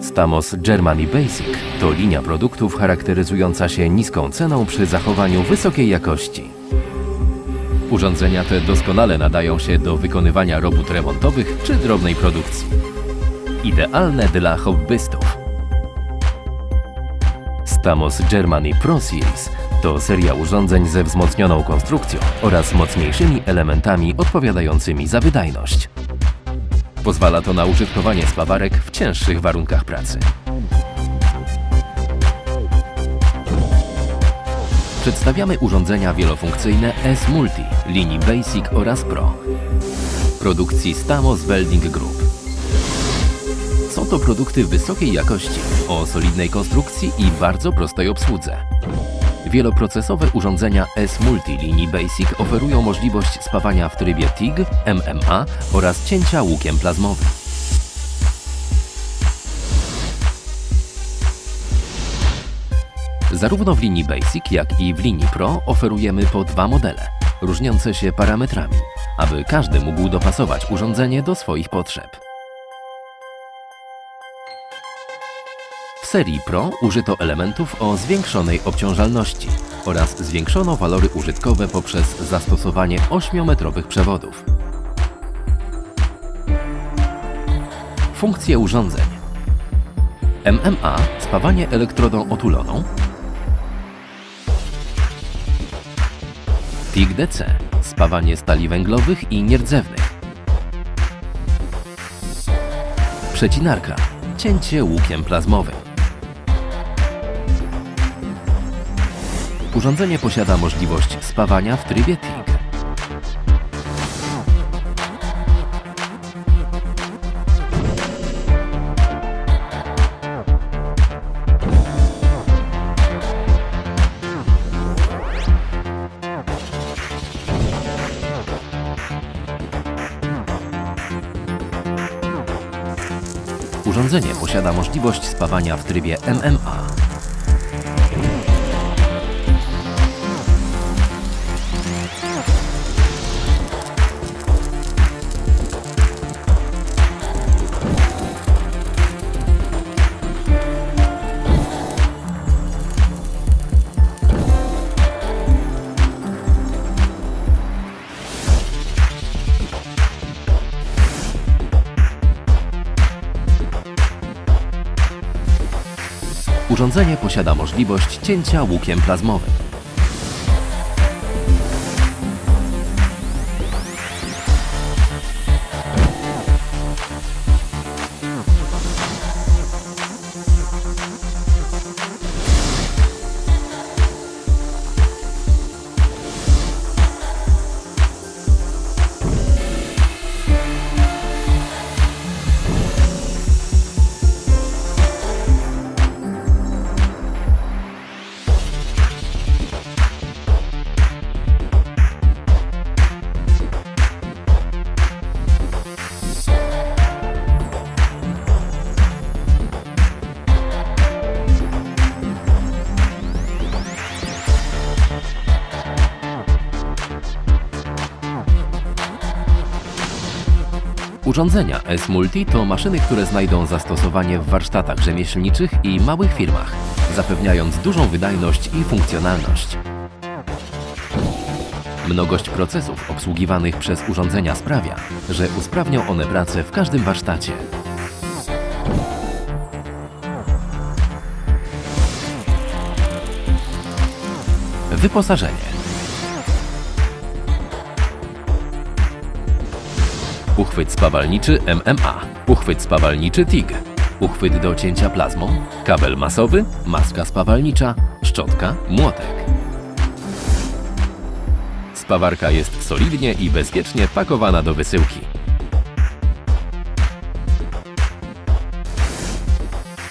Stamos Germany Basic to linia produktów charakteryzująca się niską ceną przy zachowaniu wysokiej jakości. Urządzenia te doskonale nadają się do wykonywania robót remontowych czy drobnej produkcji. Idealne dla hobbystów. Stamos Germany Pro Series to seria urządzeń ze wzmocnioną konstrukcją oraz mocniejszymi elementami odpowiadającymi za wydajność. Pozwala to na użytkowanie spawarek w cięższych warunkach pracy. Przedstawiamy urządzenia wielofunkcyjne S-Multi linii Basic oraz Pro produkcji Stamos Welding Group. Są to produkty wysokiej jakości, o solidnej konstrukcji i bardzo prostej obsłudze. Wieloprocesowe urządzenia S-Multi linii Basic oferują możliwość spawania w trybie TIG, MMA oraz cięcia łukiem plazmowym. Zarówno w linii Basic, jak i w linii Pro oferujemy po dwa modele, różniące się parametrami, aby każdy mógł dopasować urządzenie do swoich potrzeb. W serii Pro użyto elementów o zwiększonej obciążalności oraz zwiększono walory użytkowe poprzez zastosowanie 8-metrowych przewodów. Funkcje urządzeń. MMA spawanie elektrodą otuloną. TIG-DC spawanie stali węglowych i nierdzewnych. Przecinarka cięcie łukiem plazmowym Urządzenie posiada możliwość spawania w trybie TIG. Urządzenie posiada możliwość spawania w trybie MMA. Urządzenie posiada możliwość cięcia łukiem plazmowym. Urządzenia S-Multi to maszyny, które znajdą zastosowanie w warsztatach rzemieślniczych i małych firmach, zapewniając dużą wydajność i funkcjonalność. Mnogość procesów obsługiwanych przez urządzenia sprawia, że usprawnią one pracę w każdym warsztacie. Wyposażenie Uchwyt spawalniczy MMA, uchwyt spawalniczy TIG, uchwyt do cięcia plazmą, kabel masowy, maska spawalnicza, szczotka, młotek. Spawarka jest solidnie i bezpiecznie pakowana do wysyłki.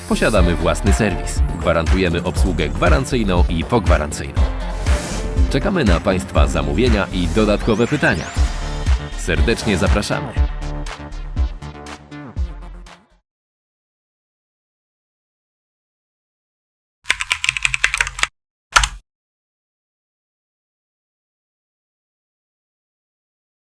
Posiadamy własny serwis. Gwarantujemy obsługę gwarancyjną i pogwarancyjną. Czekamy na Państwa zamówienia i dodatkowe pytania. Serdecznie zapraszamy.